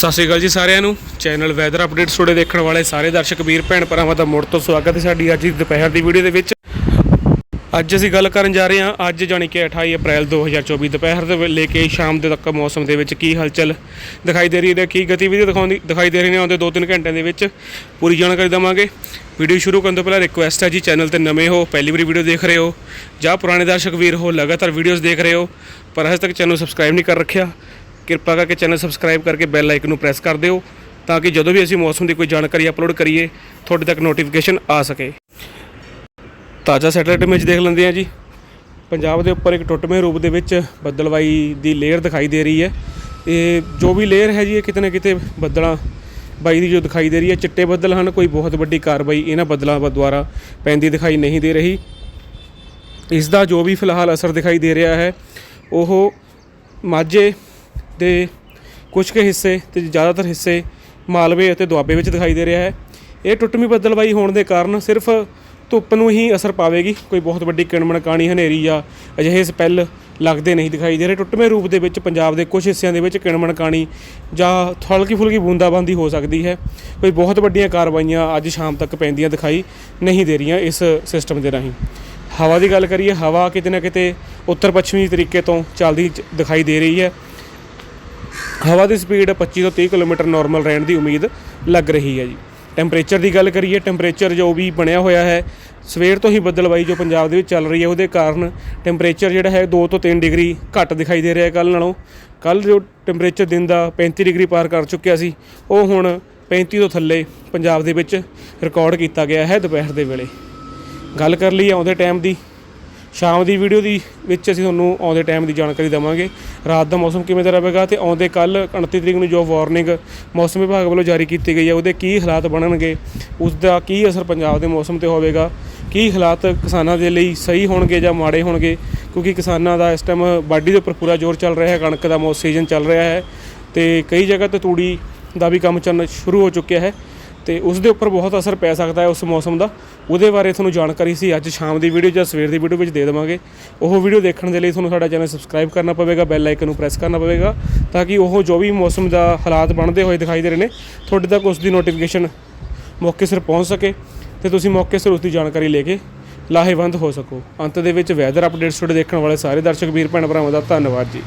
ਸਤਿ ਸ਼੍ਰੀ ਅਕਾਲ ਜੀ ਸਾਰਿਆਂ ਨੂੰ। ਚੈਨਲ ਵੈਦਰ ਅਪਡੇਟਸ ਤੁਹਾਡੇ ਦੇਖਣ ਵਾਲੇ ਸਾਰੇ ਦਰਸ਼ਕ ਵੀਰ, ਭੈਣ ਭਰਾਵਾਂ ਦਾ ਮੁੜ ਤੋਂ ਸਵਾਗਤ ਹੈ ਸਾਡੀ ਅੱਜ ਦੀ ਦੁਪਹਿਰ ਦੀ ਵੀਡੀਓ ਦੇ ਵਿੱਚ। ਅੱਜ ਅਸੀਂ ਗੱਲ ਕਰਨ ਜਾ ਰਹੇ ਹਾਂ, ਅੱਜ ਜਾਣੀ ਕਿ 28 ਅਪ੍ਰੈਲ 2024 ਦੁਪਹਿਰ ਦੇ ਲੈ ਕੇ ਸ਼ਾਮ ਦੇ ਤੱਕ ਮੌਸਮ ਦੇ ਵਿੱਚ ਕੀ ਹਲਚਲ ਦਿਖਾਈ ਦੇ ਰਹੀ ਹੈ ਕੀ ਗਤੀਵਿਧੀ ਦਿਖਾਉਂਦੀ, ਦਿਖਾਈ ਦੇ ਰਹੀ ਨੇ ਆਉਂਦੇ 2-3 ਘੰਟਿਆਂ ਦੇ ਵਿੱਚ। ਪੂਰੀ ਜਾਣਕਾਰੀ ਦਵਾਂਗੇ। ਵੀਡੀਓ ਸ਼ੁਰੂ ਕਰਨ ਤੋਂ ਪਹਿਲਾਂ ਰਿਕੁਐਸਟ ਹੈ ਜੀ ਚੈਨਲ ਤੇ ਨਵੇਂ ਹੋ, ਪਹਿਲੀ ਵਾਰੀ ਵੀਡੀਓ ਦੇਖ ਰਹੇ ਹੋ, ਜਾਂ ਪੁਰਾਣੇ ਦਰਸ਼ਕ ਵੀਰ ਹੋ, ਲਗਾਤਾਰ ਵੀਡੀਓਜ਼ ਦੇਖ ਰਹੇ ਹੋ, ਪਰ ਅਜੇ ਤੱਕ ਚੈਨਲ ਸਬਸਕ੍ਰਾਈਬ ਨਹੀਂ ਕਰ ਰੱਖਿਆ। ਕਿਰਪਾ ਕਰਕੇ ਚੈਨਲ ਸਬਸਕ੍ਰਾਈਬ ਕਰਕੇ ਬੈਲ ਆਈਕਨ ਨੂੰ ਪ੍ਰੈਸ ਕਰ ਦਿਓ ਤਾਂ ਕਿ ਜਦੋਂ ਵੀ ਅਸੀਂ ਮੌਸਮ ਦੀ ਕੋਈ ਜਾਣਕਾਰੀ ਅਪਲੋਡ ਕਰੀਏ, ਤੁਹਾਡੇ ਤੱਕ ਨੋਟੀਫਿਕੇਸ਼ਨ ਆ ਸਕੇ। ਤਾਜ਼ਾ ਸੈਟਲਾਈਟ ਇਮੇਜ ਦੇਖ ਲੈਂਦੇ ਆ ਜੀ। ਪੰਜਾਬ ਦੇ ਉੱਪਰ ਇੱਕ ਟੁੱਟਵੇਂ ਰੂਪ ਦੇ ਵਿੱਚ ਬੱਦਲਵਾਈ ਦੀ ਲੇਅਰ ਦਿਖਾਈ ਦੇ ਰਹੀ ਹੈ। ਇਹ ਜੋ ਵੀ ਲੇਅਰ ਹੈ ਜੀ, ਇਹ ਕਿਤੇ ਨਾ ਕਿਤੇ ਬੱਦਲਾਂ ਬਾਈ ਦੀ ਜੋ ਦਿਖਾਈ ਦੇ ਰਹੀ ਹੈ, ਚਿੱਟੇ ਬੱਦਲ ਹਨ, ਕੋਈ ਬਹੁਤ ਵੱਡੀ ਕਾਰਵਾਈ ਇਹਨਾਂ ਬੱਦਲਾਂ ਬ- ਦੁਆਰਾ ਪੈਂਦੀ ਦਿਖਾਈ ਨਹੀਂ ਦੇ ਰਹੀ। ਇਸ ਦਾ ਜੋ ਵੀ ਫਿਲਹਾਲ ਅਸਰ ਦਿਖਾਈ ਦੇ ਰਿਹਾ ਹੈ, ਉਹ ਮਾਝੇ ਦੇ ਕੁਝ ਕੁ ਹਿੱਸੇ ਤੇ ਜ਼ਿਆਦਾਤਰ ਹਿੱਸੇ ਮਾਲਵੇ ਅਤੇ ਦੁਆਬੇ ਵਿੱਚ ਦਿਖਾਈ ਦੇ ਰਿਹਾ ਹੈ। ਇਹ ਟੁੱਟਵੀਂ ਬੱਦਲਬਾਈ ਹੋਣ ਦੇ ਕਾਰਨ ਸਿਰਫ ਧੁੱਪ ਨੂੰ ਹੀ ਅਸਰ ਪਾਵੇਗੀ। ਕੋਈ ਬਹੁਤ ਵੱਡੀ ਕਿਣਮਣ, ਕਾਣੀ, ਹਨੇਰੀ ਜਾਂ ਅਜਿਹੇ ਸਪੈਲ ਲੱਗਦੇ ਨਹੀਂ ਦਿਖਾਈ ਦੇ ਰਹੇ। ਟੁੱਟਵੇਂ ਰੂਪ ਦੇ ਵਿੱਚ ਪੰਜਾਬ ਦੇ ਕੁਝ ਹਿੱਸਿਆਂ ਦੇ ਵਿੱਚ ਕਿਣਮਣ, ਕਾਣੀ ਜਾਂ ਹਲਕੀ ਫੁਲਕੀ ਬੂੰਦਾਬਾਂਦੀ ਹੋ ਸਕਦੀ ਹੈ। ਕੋਈ ਬਹੁਤ ਵੱਡੀਆਂ ਕਾਰਵਾਈਆਂ ਅੱਜ ਸ਼ਾਮ ਤੱਕ ਪੈਂਦੀਆਂ ਦਿਖਾਈ ਨਹੀਂ ਦੇ ਰਹੀਆਂ ਇਸ ਸਿਸਟਮ ਦੇ ਰਾਹੀਂ। ਹਵਾ ਦੀ ਗੱਲ ਕਰੀਏ, ਹਵਾ ਕਿਤੇ ਨਾ ਕਿਤੇ ਉੱਤਰ ਪੱਛਮੀ ਤਰੀਕੇ ਤੋਂ ਚੱਲਦੀ ਦਿਖਾਈ ਦੇ ਰਹੀ ਹੈ। ਹਵਾ ਦੀ ਸਪੀਡ 25 ਤੋਂ 30 ਕਿਲੋਮੀਟਰ ਨਾਰਮਲ ਰਹਿਣ ਦੀ ਉਮੀਦ ਲੱਗ ਰਹੀ ਹੈ ਜੀ। ਟੈਂਪਰੇਚਰ ਦੀ ਗੱਲ ਕਰੀਏ ਟੈਂਪਰੇਚਰ ਜੋ ਵੀ ਬਣਿਆ ਹੋਇਆ ਹੈ, ਸਵੇਰ ਤੋਂ ਹੀ ਬੱਦਲਬਾਈ ਜੋ ਪੰਜਾਬ ਦੇ ਵਿੱਚ ਚੱਲ ਰਹੀ ਹੈ, ਉਹਦੇ ਕਾਰਨ ਟੈਂਪਰੇਚਰ ਜਿਹੜਾ ਹੈ 2 ਤੋਂ 3 ਡਿਗਰੀ ਘੱਟ ਦਿਖਾਈ ਦੇ ਰਿਹਾ ਹੈ ਕੱਲ ਨਾਲੋਂ। ਕੱਲ ਜੋ ਟੈਂਪਰੇਚਰ ਦਿਨ ਦਾ 35 ਡਿਗਰੀ ਪਾਰ ਕਰ ਚੁੱਕਿਆ ਸੀ, ਉਹ ਹੁਣ 35 ਤੋਂ ਥੱਲੇ ਪੰਜਾਬ ਦੇ ਵਿੱਚ ਰਿਕਾਰਡ ਕੀਤਾ ਗਿਆ ਹੈ ਦੁਪਹਿਰ ਦੇ ਵੇਲੇ। ਗੱਲ ਕਰ ਲਈ ਆਉਂਦੇ ਟਾਈਮ ਦੀ। ਸ਼ਾਮ ਦੀ ਵੀਡੀਓ ਦੀ ਵਿੱਚ ਅਸੀਂ ਤੁਹਾਨੂੰ ਆਉਂਦੇ ਟਾਈਮ ਦੀ ਜਾਣਕਾਰੀ ਦੇਵਾਂਗੇ। ਰਾਤ ਦਾ ਮੌਸਮ ਕਿਵੇਂ ਦਾ ਰਹੇਗਾ ਤੇ ਆਉਂਦੇ ਕੱਲ 29 ਤਰੀਕ ਨੂੰ ਜੋ ਵਾਰਨਿੰਗ ਮੌਸਮ ਵਿਭਾਗ ਵੱਲੋਂ ਜਾਰੀ ਕੀਤੀ ਗਈ ਹੈ, ਉਹਦੇ ਕੀ ਹਾਲਾਤ ਬਣਨਗੇ ਉਸ ਦਾ ਕੀ ਅਸਰ ਪੰਜਾਬ ਦੇ ਮੌਸਮ ਤੇ ਹੋਵੇਗਾ, ਕੀ ਹਾਲਾਤ ਕਿਸਾਨਾਂ ਦੇ ਲਈ ਸਹੀ ਹੋਣਗੇ ਜਾਂ ਮਾੜੇ ਹੋਣਗੇ, ਕਿਉਂਕਿ ਕਿਸਾਨਾਂ ਦਾ ਇਸ ਟਾਈਮ ਵਾਢੀ ਦੇ ਉੱਪਰ ਪੂਰਾ ਜ਼ੋਰ ਚੱਲ ਰਿਹਾ ਹੈ, ਕਣਕ ਦਾ ਮੌਸਮ ਸੀਜ਼ਨ ਚੱਲ ਰਿਹਾ ਹੈ ਤੇ ਕਈ ਜਗ੍ਹਾ ਤੇ ਤੂੜੀ ਦਾ ਵੀ ਕੰਮ ਚੱਲਣਾ ਸ਼ੁਰੂ ਹੋ ਚੁੱਕਿਆ ਹੈ। ਤੇ ਉਸ ਦੇ ਉੱਪਰ ਬਹੁਤ ਅਸਰ ਪੈ ਸਕਦਾ ਹੈ ਉਸ ਮੌਸਮ ਦਾ। ਉਹਦੇ ਬਾਰੇ ਤੁਹਾਨੂੰ ਜਾਣਕਾਰੀ ਸੀ ਅੱਜ ਸ਼ਾਮ ਦੀ ਵੀਡੀਓ ਜਾਂ ਸਵੇਰ ਦੀ ਵੀਡੀਓ ਵਿੱਚ ਦੇ ਦੇਵਾਂਗੇ। ਉਹ ਵੀਡੀਓ ਦੇਖਣ ਦੇ ਲਈ ਤੁਹਾਨੂੰ ਸਾਡਾ ਚੈਨਲ ਸਬਸਕ੍ਰਾਈਬ ਕਰਨਾ ਪਵੇਗਾ ਬੈਲ ਆਈਕਨ ਨੂੰ ਪ੍ਰੈਸ ਕਰਨਾ ਪਵੇਗਾ, ਤਾਂ ਕਿ ਉਹ ਜੋ ਵੀ ਮੌਸਮ ਦਾ ਹਾਲਾਤ ਬਣਦੇ ਹੋਏ ਦਿਖਾਈ ਦੇ ਰਹੇ ਨੇ, ਤੁਹਾਡੇ ਤੱਕ ਉਸ ਦੀ ਨੋਟੀਫਿਕੇਸ਼ਨ ਮੌਕੇ ਸਿਰ ਪਹੁੰਚ ਸਕੇ ਤੇ ਤੁਸੀਂ ਮੌਕੇ ਸਿਰ ਉਸ ਦੀ ਜਾਣਕਾਰੀ ਲੈ ਕੇ ਲਾਹੇਵੰਦ ਹੋ ਸਕੋ। ਅੰਤ ਦੇ ਵਿੱਚ ਵੈਦਰ ਅਪਡੇਟਸ ਤੁਹਾਡੇ ਦੇਖਣ ਵਾਲੇ ਸਾਰੇ ਦਰਸ਼ਕ, ਵੀਰ, ਭੈਣ, ਭਰਾਵਾਂ ਦਾ ਧੰਨਵਾਦ ਜੀ।